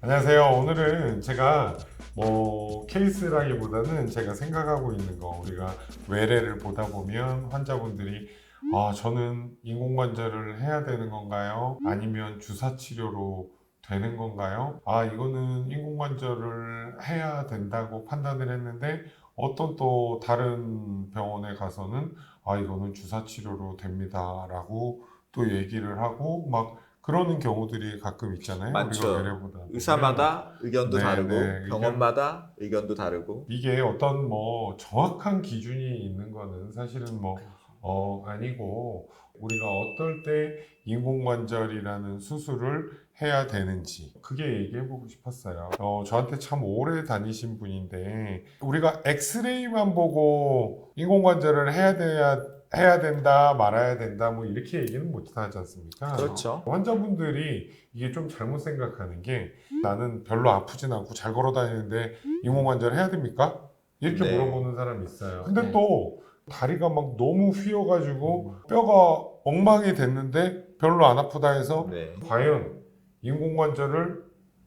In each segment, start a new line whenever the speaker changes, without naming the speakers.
안녕하세요. 오늘은 제가 뭐 케이스라기보다는 제가 생각하고 있는 거 우리가 외래를 보다 보면 환자분들이 아 저는 인공관절을 해야 되는 건가요? 아니면 주사 치료로 되는 건가요? 아 이거는 인공관절을 해야 된다고 판단을 했는데 어떤 또 다른 병원에 가서는 아 이거는 주사 치료로 됩니다라고 또 얘기를 하고 막 그러는 경우들이 가끔 있잖아요.
많죠.
우리가 외래보다.
의사마다 의견도
네,
다르고
네,
병원마다 의견도 다르고
이게 어떤 뭐 정확한 기준이 있는 거는 사실은 뭐 어, 아니고 우리가 어떨 때 인공관절이라는 수술을 해야 되는지 그게 얘기해보고 싶었어요. 어, 저한테 참 오래 다니신 분인데 우리가 엑스레이만 보고 인공관절을 해야 돼야 해야 된다 말아야 된다 뭐 이렇게 얘기는 못 하지 않습니까?
그렇죠.
환자분들이 이게 좀 잘못 생각하는 게 나는 별로 아프진 않고 잘 걸어 다니는데 인공관절 해야 됩니까? 이렇게
네.
물어보는 사람이 있어요. 근데
네.
또 다리가 막 너무 휘어가지고 뼈가 엉망이 됐는데 별로 안 아프다 해서
네.
과연 인공관절을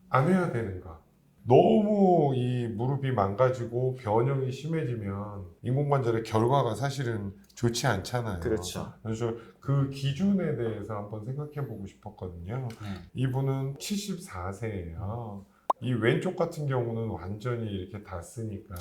안 해야 되는가? 너무 이 무릎이 망가지고 변형이 심해지면 인공관절의 결과가 사실은 좋지 않잖아요.
그렇죠.
그래서 그 기준에 대해서 한번 생각해 보고 싶었거든요.
네.
이분은 74세예요. 이 왼쪽 같은 경우는 완전히 이렇게 다 쓰니까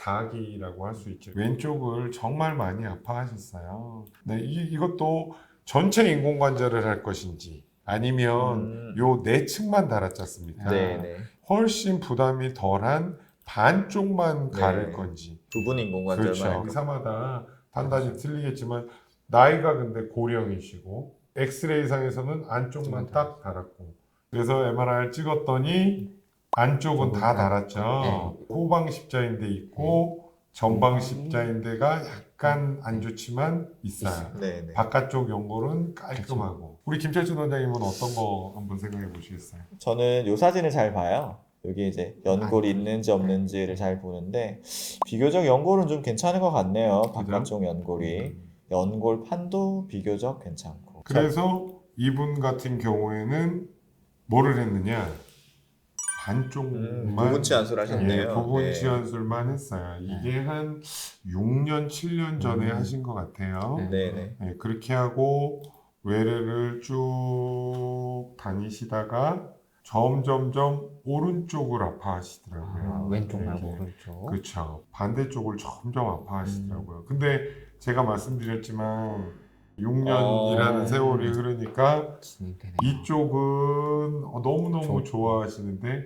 사기라고 할 수 있죠. 왼쪽을 정말 많이 아파하셨어요. 네, 이, 이것도 전체 인공관절을 할 것인지 아니면
음.
요 내측만 달았지 않습니까?
네, 네.
훨씬 부담이 덜한 반쪽만
네.
가를 건지.
부분 인공관절만
그렇죠. 의사마다 판단이 틀리겠지만 나이가 근데 고령이시고 엑스레이상에서는 안쪽만 딱 달았고 그래서 MRI를 찍었더니 안쪽은 다 달았죠.
네.
후방 십자인대 있고 전방 십자인대가 약간 안 좋지만 있어요.
네, 네.
바깥쪽 연골은 깔끔하고 우리 김철준 원장님은 어떤 거 한번 생각해 보시겠어요?
저는 요 사진을 잘 봐요. 여기 이제 연골이 있는지 없는지를 잘 보는데 비교적 연골은 좀 괜찮은 것 같네요. 바깥쪽 연골이 연골 판도 비교적 괜찮고.
그래서 이분 같은 경우에는 뭐를 했느냐 반 쪽만
음, 부분 치환술 하셨네요.
예, 부분
네.
치환술만 했어요. 이게 한 6년 7년 전에
음.
하신 것 같아요.
네.
네, 네.
예, 그렇게 하고 외래를 쭉 다니시다가 점점점 오른쪽을 아파하시더라고요.
아, 왼쪽
네,
말고
이제.
오른쪽.
그렇죠. 반대쪽을 점점
음.
아파하시더라고요. 근데 제가 말씀드렸지만 6년이라는
어.
세월이 흐르니까. 이쪽은 너무너무
좋-
좋아하시는데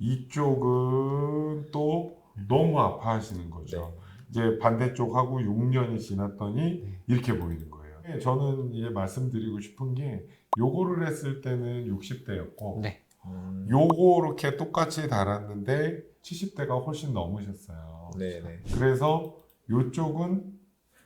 이쪽은 또 너무 아파하시는 거죠. 이제 반대쪽하고 6년이 지났더니
네.
이렇게 보이는 거예요. 저는 이제 말씀드리고 싶은 게 요거를 했을 때는 60대였고
네.
음,
요거 이렇게 똑같이 달았는데 70대가 훨씬 넘으셨어요.
네, 네.
그래서 요쪽은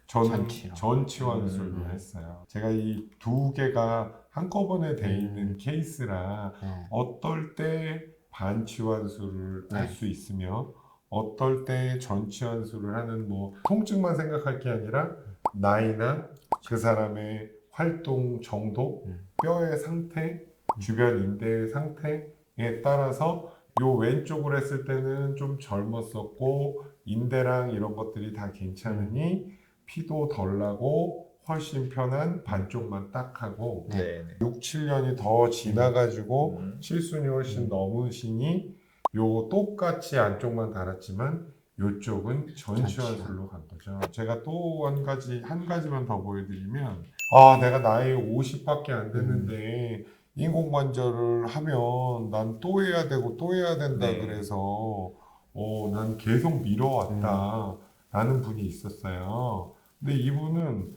전치료.
전치환술로
음.
했어요. 제가 이 두 개가 한꺼번에 돼
음.
있는 케이스라
네.
어떨 때 반치환술을 할
네.
수 있으며 어떨 때 전치환술을 하는 뭐 통증만 생각할 게 아니라 나이나 그 사람의 활동 정도,
음.
뼈의 상태, 주변 인대의 상태에 따라서 요 왼쪽을 했을 때는 좀 젊었었고 인대랑 이런 것들이 다 괜찮으니 피도 덜 나고 훨씬 편한 반쪽만 딱 하고
네.
네, 네.
6, 7년이 더 지나가지고
음.
칠순이 훨씬
음.
넘으시니 요 똑같이 안쪽만 달았지만 요쪽은 전치환. 간 거죠. 제가 또 한 가지 한 가지만 더 보여드리면 아 내가 나이 50밖에 안 됐는데 인공관절을 하면 난 또 해야 되고 또 해야 된다
네.
그래서 어 난 계속 미뤄왔다 라는 분이 있었어요. 근데 이분은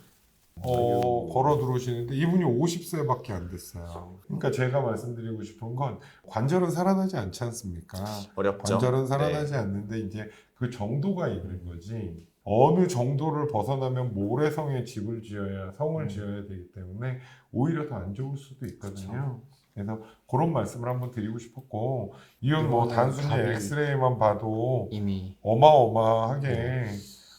어, 걸어 들어오시는데 이분이 50세밖에 안 됐어요. 그러니까 제가 말씀드리고 싶은 건 관절은 살아나지 않지 않습니까?
어렵죠.
관절은
네.
살아나지 않는데 이제 그 정도가 있는 거지. 어느 정도를 벗어나면 모래성에 집을 지어야 성을
음.
지어야 되기 때문에 오히려 더 안 좋을 수도 있거든요. 그래서 그런 말씀을 한번 드리고 싶었고 이건 뭐 단순히 엑스레이만 봐도
이미
어마어마하게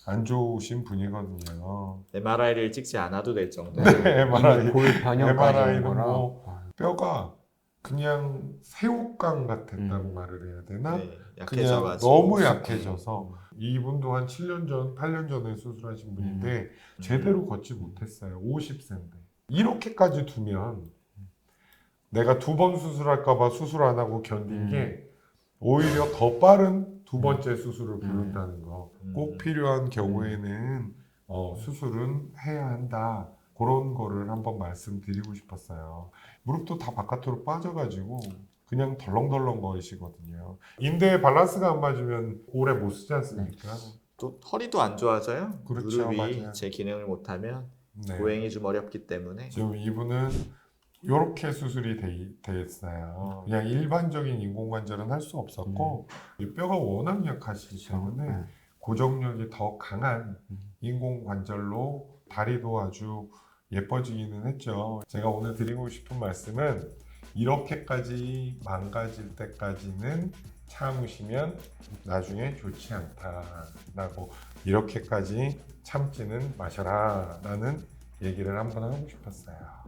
안 좋으신 분이거든요.
MRI를 찍지 않아도 될 정도.
네, MRI.
골 변형까지
MRI
는온 거라.
뭐
아,
뼈가 그냥 새우깡 같았다고
음.
말을 해야 되나?
네,
그냥
약해져가지고
너무 약해져서 이분도 한 7년 전, 8년 전에 수술하신 분인데
음.
제대로 걷지 못했어요. 50세인데. 이렇게까지 두면 내가 두 번 수술할까봐 수술 안 하고 견딘
음.
게 오히려 더 빠른 두 번째 수술을 부른다는 거.
음.
꼭 필요한 경우에는 어, 수술은 해야 한다. 그런 거를 한번 말씀드리고 싶었어요. 무릎도 다 바깥으로 빠져가지고 그냥 덜렁덜렁 거리시거든요. 인대에 밸런스가 안 맞으면 오래 못 쓰지 않습니까?
또 허리도 안 좋아져요.
그렇죠,
무릎이
맞아요.
제 기능을 못하면
네.
보행이 좀 어렵기 때문에
지금 이분은 이렇게 수술이 돼, 돼 있어요. 그냥 일반적인 인공관절은 할 수 없었고 이 뼈가 워낙 약하시기 때문에
네.
고정력이 더 강한
음.
인공관절로 다리도 아주 예뻐지기는 했죠. 제가 오늘 드리고 싶은 말씀은 이렇게까지 망가질 때까지는 참으시면 나중에 좋지 않다라고 이렇게까지 참지는 마셔라 라는 얘기를 한번 하고 싶었어요.